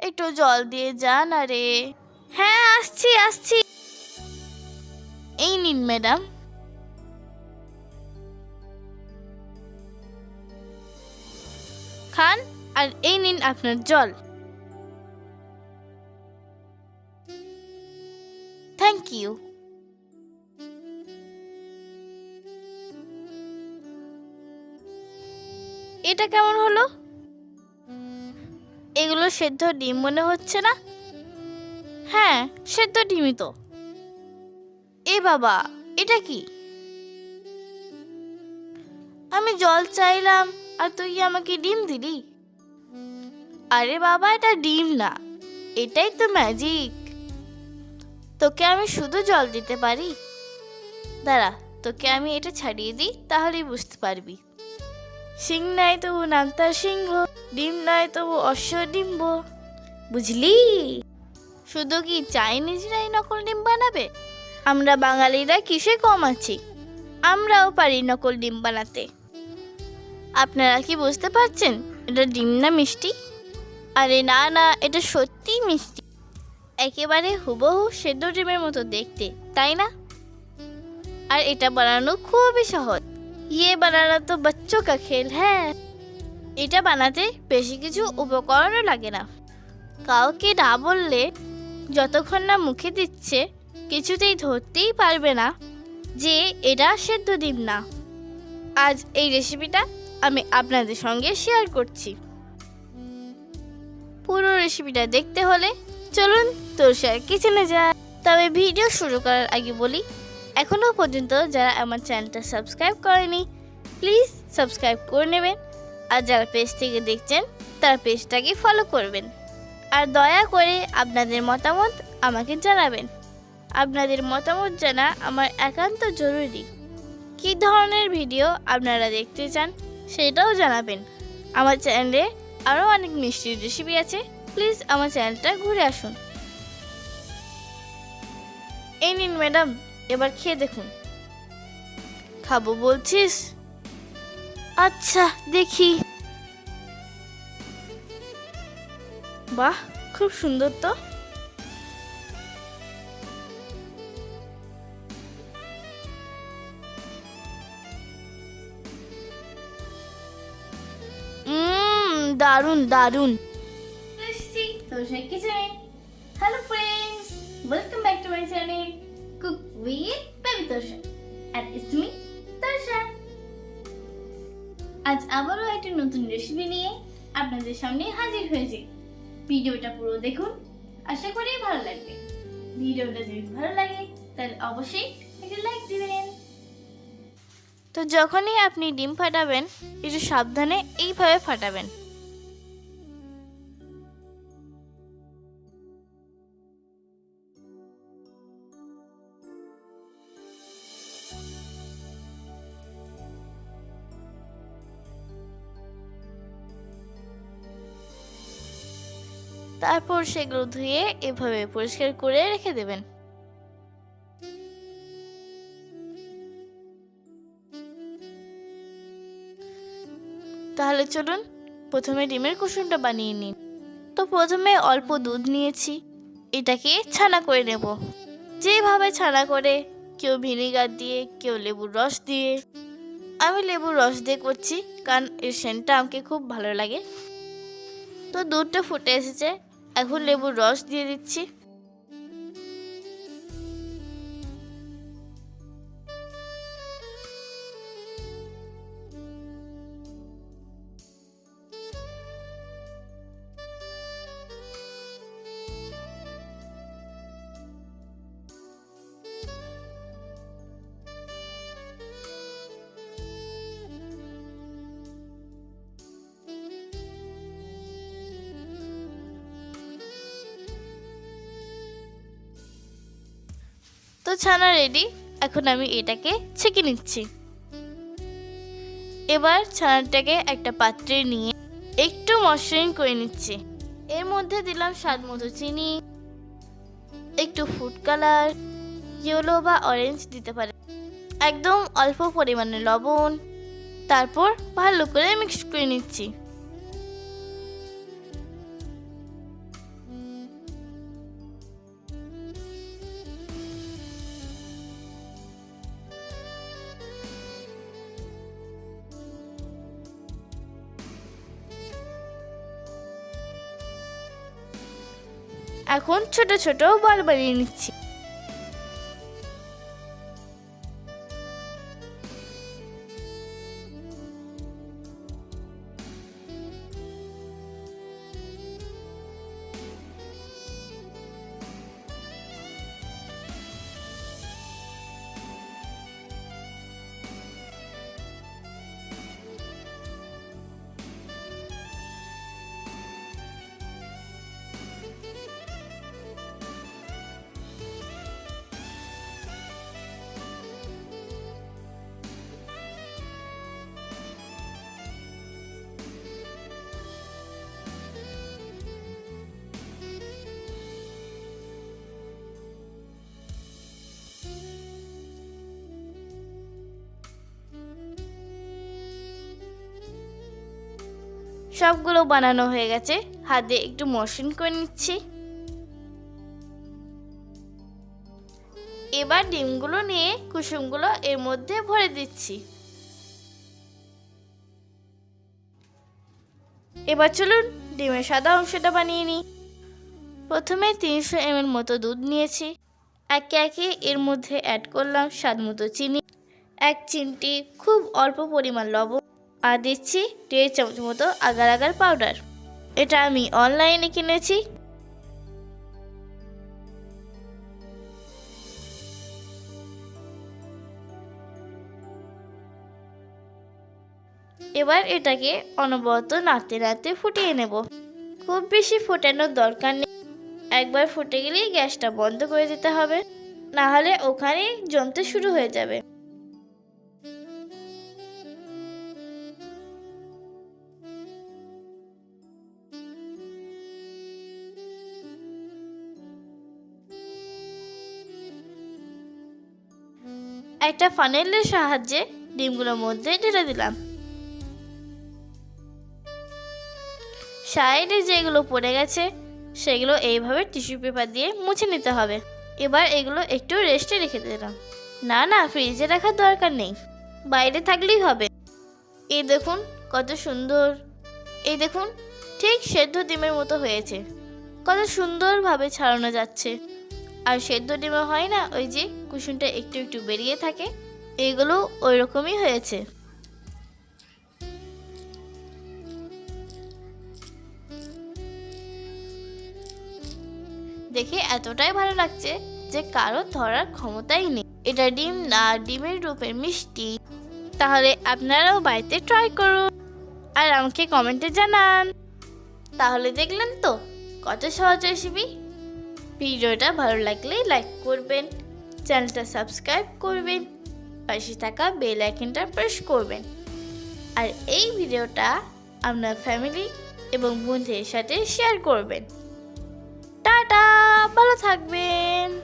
একটু জল দিয়ে যান আরে। হ্যাঁ আসছি আসছি। এই নিন ম্যাডাম। খান আর এই নিন আপনার জল। থ্যাংক ইউ এটা কেমন হলো? এগুলো সেদ্ধ ডিম মনে হচ্ছে না? হ্যাঁ সেদ্ধ ডিমই তো। এ বাবা, এটা কি? আমি জল চাইলাম, আর তুই আমাকে ডিম দিলি? আরে বাবা, এটা ডিম না। এটাই তো ম্যাজিক তোকে আমি শুধু জল দিতে পারি? দাঁড়া, তোকে আমি এটা ছাড়িয়ে দিই, তাহলেই বুঝতে পারবি। সিং নাই তবু নামতার সিংহ, ডিম নয় তবু অশ্ব ডিম্ব। বুঝলি? শুধু কি চাইনিজরাই নকল ডিম বানাবে? আমরা বাঙালিরা কিসে কম আছি? আমরাও পারি নকল ডিম বানাতে। আপনারা কি বুঝতে পারছেন এটা ডিম না মিষ্টি? আরে না না, এটা সত্যিই মিষ্টি। একেবারে হুবহু সেদ্ধ ডিমের মতো দেখতে, তাই না? আর এটা বানানো খুবই সহজ। ইয়ে বানানো তো বাচ্চো কা খেল হ্যাঁ এটা বানাতে বেশি কিছু উপকরণও লাগে না কাউকে না বললে যতক্ষণ না মুখে দিচ্ছে কিছুতেই ধরতেই পারবে না যে এটা সেদ্ধ ডিম না আজ এই রেসিপিটা আমি আপনাদের সঙ্গে শেয়ার করছি পুরো রেসিপিটা দেখতে হলে চলুন তোরসার কিচেনে যা তবে ভিডিও শুরু করার আগে বলি এখনও পর্যন্ত যারা আমার চ্যানেলটা সাবস্ক্রাইব করেনি প্লিজ সাবস্ক্রাইব করে নেবেন। আর যারা পেজ থেকে দেখছেন, তারা পেজটাকে ফলো করবেন। আর দয়া করে আপনাদের মতামত আমাকে জানাবেন। আপনাদের মতামত জানা আমার একান্ত জরুরি। কী ধরনের ভিডিও আপনারা দেখতে চান, সেটাও জানাবেন। আমার চ্যানেলে আরও অনেক মিষ্টির রেসিপি আছে প্লিজ আমার চ্যানেলটা ঘুরে আসুন। এই নিন ম্যাডাম এবার খেয়ে দেখুন। খাব বলছিস? আচ্ছা দেখি। বাহ খুব সুন্দর তো। দারুণ দারুণ উম, দারুণ দারুণ। Hello friends welcome back to my channel with baby Tosha R it's me Tosha আজ আবারও একটা নতুন রেসিপি নিয়ে আপনাদের সামনে হাজির হয়েছি। ভিডিওটা পুরো দেখুন, আশা করি ভালো লাগবে। ভিডিওটা যদি ভালো লাগে, তাহলে অবশ্যই একটা লাইক দিবেন। তো যখনই আপনি ডিম ফাটাবেন, একটু সাবধানে এইভাবে ফাটাবেন। তারপর সেগুলো ধুয়ে এভাবে পরিষ্কার করে রেখে দেবেন। তাহলে চলুন, প্রথমে ডিমের কুসুমটা বানিয়ে নিন। তো প্রথমে অল্প দুধ নিয়েছি, এটাকে ছানা করে নেব। যেভাবে ছানা করে, কেউ ভিনেগার দিয়ে, কেউ লেবুর রস দিয়ে। আমি লেবুর রস দিয়ে করছি, কারণ এর সেন্টটা আমাকে খুব ভালো লাগে। তো দুধটা ফুটে এসেছে এখন লেবুর রস দিয়ে দিচ্ছি। তো ছানা রেডি এখন আমি এটাকে ছেঁকে নিচ্ছি। এবার ছানাটাকে একটা পাত্রে নিয়ে একটু মসৃণ করে নিচ্ছি। এর মধ্যে দিলাম স্বাদ মতো চিনি, একটু ফুড কালার ইয়েলো বা অরেঞ্জ দিতে পারে। একদম অল্প পরিমাণে লবণ, তারপর ভালো করে মিক্স করে নিচ্ছি। এখন ছোট ছোট বল বানিয়ে নিচ্ছি। সবগুলো বানানো হয়ে গেছে। হাতে একটু মসৃণ করে নিচ্ছি। এবার ডিমগুলো নিয়ে কুসুমগুলো এর মধ্যে ভরে দিচ্ছি। এবার চলুন ডিমের সাদা অংশটা বানিয়ে নিই। প্রথমে তিনশো এম এর মতো দুধ নিয়েছি। একে একে এর মধ্যে অ্যাড করলাম স্বাদ মতো চিনি। এক চিমটি খুব অল্প পরিমাণ লবণ। আর দিচ্ছি দেড় চামচ মতো আগার আগার পাউডার এটা আমি অনলাইনে কিনেছি। এবার এটাকে অনবরত নাড়তে নাড়তে ফুটিয়ে নেব। খুব বেশি ফোটানোর দরকার নেই। একবার ফুটে গেলেই গ্যাসটা বন্ধ করে দিতে হবে। না হলে ওখানেই জমতে শুরু হয়ে যাবে। একটা ফানেলের সাহায্যে ডিমগুলোর মধ্যে ঢেলে দিলাম। সাইডে যেগুলো পড়ে গেছে, সেগুলো এইভাবে টিস্যু পেপার দিয়ে মুছে নিতে হবে। এবার এগুলো একটু রেস্টে রেখে দিলাম। না না, ফ্রিজে রাখার দরকার নেই। বাইরে থাকলেই হবে। এই দেখুন কত সুন্দর। এই দেখুন ঠিক সেদ্ধ ডিমের মতো হয়েছে। কত সুন্দরভাবে ছাড়ানো যাচ্ছে। আর সেদ্ধ ডিমে হয় না, ওই যে কুসুনটা একটু একটু বেরিয়ে থাকে। এগুলো ওই রকমই হয়েছে। দেখে এতটাই ভালো লাগছে যে কারও ধরার ক্ষমতাই নেই। এটা ডিম না, ডিমের রূপের মিষ্টি। তাহলে আপনারাও বাড়িতে ট্রাই করুন। আর আমাকে কমেন্টে জানান। তাহলে দেখলেন তো, কত সহজ রেসিপি ভিডিওটা ভালো লাগলে লাইক করবেন, চ্যানেলটা সাবস্ক্রাইব করবেন, পাশে থাকা বেল আইকনটা প্রেস করবেন। আর এই ভিডিওটা আপনার ফ্যামিলি এবং বন্ধুদের সাথে শেয়ার করবেন। টাটা, ভালো থাকবেন।